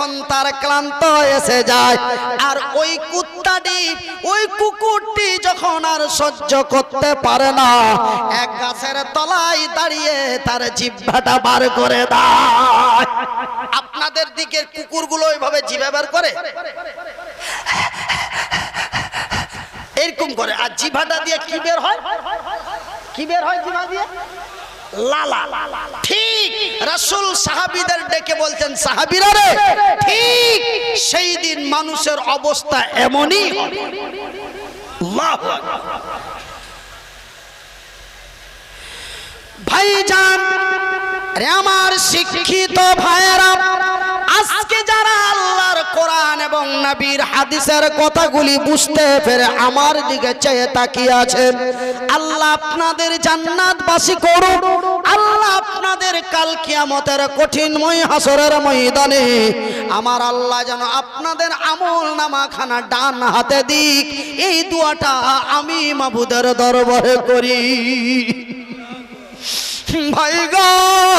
যখন তার ক্লান্ত এসে যায়, আর ওই কুত্তাটি, ওই কুকুরটি যখন আর সহ্য করতে পারে না, এক গাছের তলায় দাঁড়িয়ে তার জিহ্বাটা বার করে দেয়। আপনাদের দিকের কুকুরগুলো ওইভাবে জিভে বার করে? এরকম করে। আর জিভাটা দিয়ে কি বের হয়? কি বের হয় জিভা দিয়ে? লালা। ঠিক রাসূল সাহাবীদের ডেকে বলতেন, সাহাবীরা রে, ঠিক সেই দিন মানুষের অবস্থা এমনই আকবার। ভাইজান আমার শিক্ষিত ভাইয়েরা, আজকে যারা আল্লাহর কোরআন এবং নবীর হাদিসের কথাগুলি বুঝতে পেরে আমার দিকে চেয়ে তাকিয়ে আছেন, আল্লাহ আপনাদের জান্নাতবাসী করুন আল্লাহ আপনাদের কাল কিয়ামতের কঠিনময় হাসরের ময়দানে আমার আল্লাহ যেন আপনাদের আমল নামাখানা ডান হাতে দিক। এই দুয়াটা আমি মাবুদের দরবারে করি। ভাই গো আমি কোনো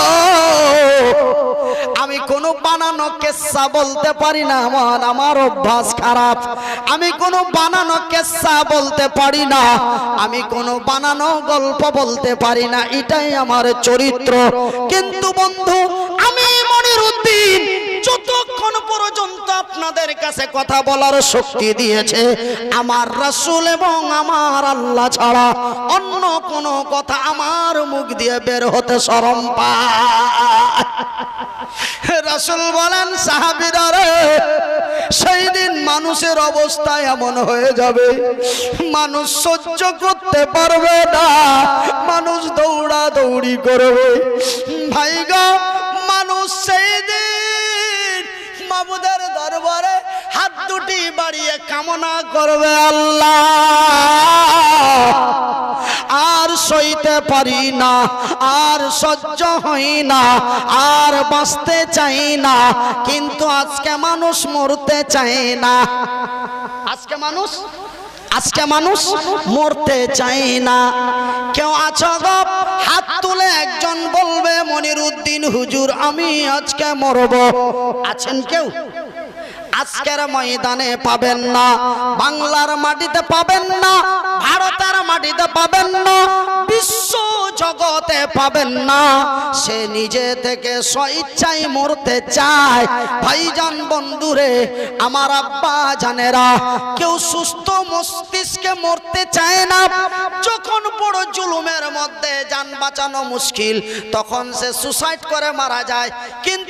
বানানো কেসা বলতে পারি না, আমার আমার অভ্যাস খারাপ। আমি কোনো বানানো কেসা বলতে পারি না, আমি কোনো বানানো গল্প বলতে পারি না, এটাই আমার চরিত্র। কিন্তু বন্ধু, আমি মনির উদ্দিন যতক্ষণ পর্যন্ত আপনাদের কাছে কথা বলার শক্তি দিয়েছে, আমার রাসূল এবং আমার আল্লাহ ছাড়া অন্য কোনো কথা আমার মুখ দিয়ে বের হতে শরম পায়। রাসূল বলেন, সাহাবীরা রে, সেই দিন মানুষের অবস্থা এমন হয়ে যাবে। মানুষ সহ্য করতে পারবে না। মানুষ দৌড়া দৌড়ি করবে। ভাই মানুষ সেই দিন মাবুদের দরবারে হাত দুটি বাড়িয়ে কামনা করবে আল্লাহ। সইতে পারি না, আর সহ্য হই না, আর বাঁচতে চাই না, কিন্তু আজকে মানুষ মরতে চায় না। আজকে মানুষ আজকে মানুষ মরতে চাই না। কেউ আছো গো? হাত তুলে একজন বলবে মনির উদ্দিন হুজুর, আমি আজকে মরব। আছেন কেউ? আজকের ময়দানে পাবেন না, বাংলার মাটিতে পাবেন না পাবেন না, বিশ্ব জগতে পাবেন না। সে নিজে থেকে স্বইচ্ছায় মরতে চায়। ভাইজান বন্ধুরে, আমার আব্বা জানেরা, কেউ সুস্থ মস্তিষ্কে মরতে চায় না। যখন বড় জুলুমের মধ্যে যান বাঁচানো মুশকিল, তখন সে সুসাইড করে মারা যায়। কিন্তু